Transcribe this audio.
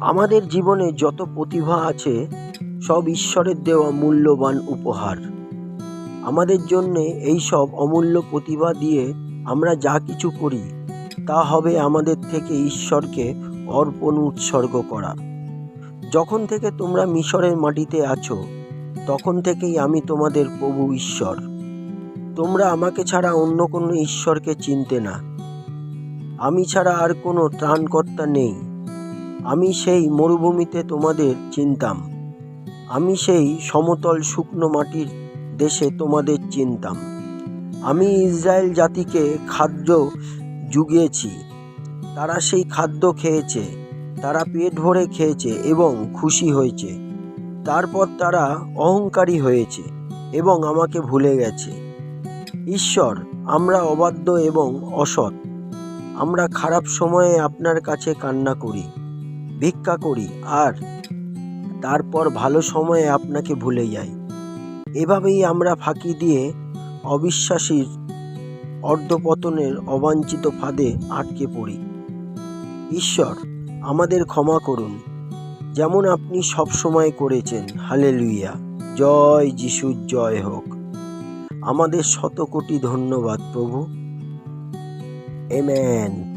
আমাদের জীবনে যত প্রতিভা আছে, সব ঈশ্বরের দেওয়া মূল্যবান উপহার। আমাদের জন্যে এই সব অমূল্য প্রতিভা দিয়ে আমরা যা কিছু করি, তা হবে আমাদের থেকে ঈশ্বরকে অর্পণ উৎসর্গ করা। যখন থেকে তোমরা মিশরের মাটিতে আছো, তখন থেকেই আমি তোমাদের প্রভু ঈশ্বর। তোমরা আমাকে ছাড়া অন্য কোনো ঈশ্বরকে চিনতে না। আমি ছাড়া আর কোনো ত্রাণকর্তা নেই। আমি সেই মরুভূমিতে তোমাদের চিনতাম। আমি সেই সমতল শুকনো মাটির দেশে তোমাদের চিনতাম। আমি ইসরায়েল জাতিকে খাদ্য জুগিয়েছি তারা সেই খাদ্য খেয়েছে, তারা পেট ভরে খেয়েছে এবং খুশি হয়েছে। তারপর তারা অহংকারী হয়েছে এবং আমাকে ভুলে গেছে। ঈশ্বর, আমরা অবাধ্য এবং অসৎ। আমরা খারাপ সময়ে আপনার কাছে কান্না করি। ভিক্ষা করি আর তারপর ভালো সময়ে আপনাকে ভুলে যাই। এভাবেই আমরা ফাঁকি দিয়ে অবিশ্বাসীর অর্ধপতনের অবাঞ্ছিত ফাঁদে আটকে পড়ি। ঈশ্বর, আমাদের ক্ষমা করুন। যেমন আপনি সব সময় করেছেন হালেলুইয়া জয় যিশুর জয় হোক। আমাদের শত কোটি ধন্যবাদ প্রভু। এমেন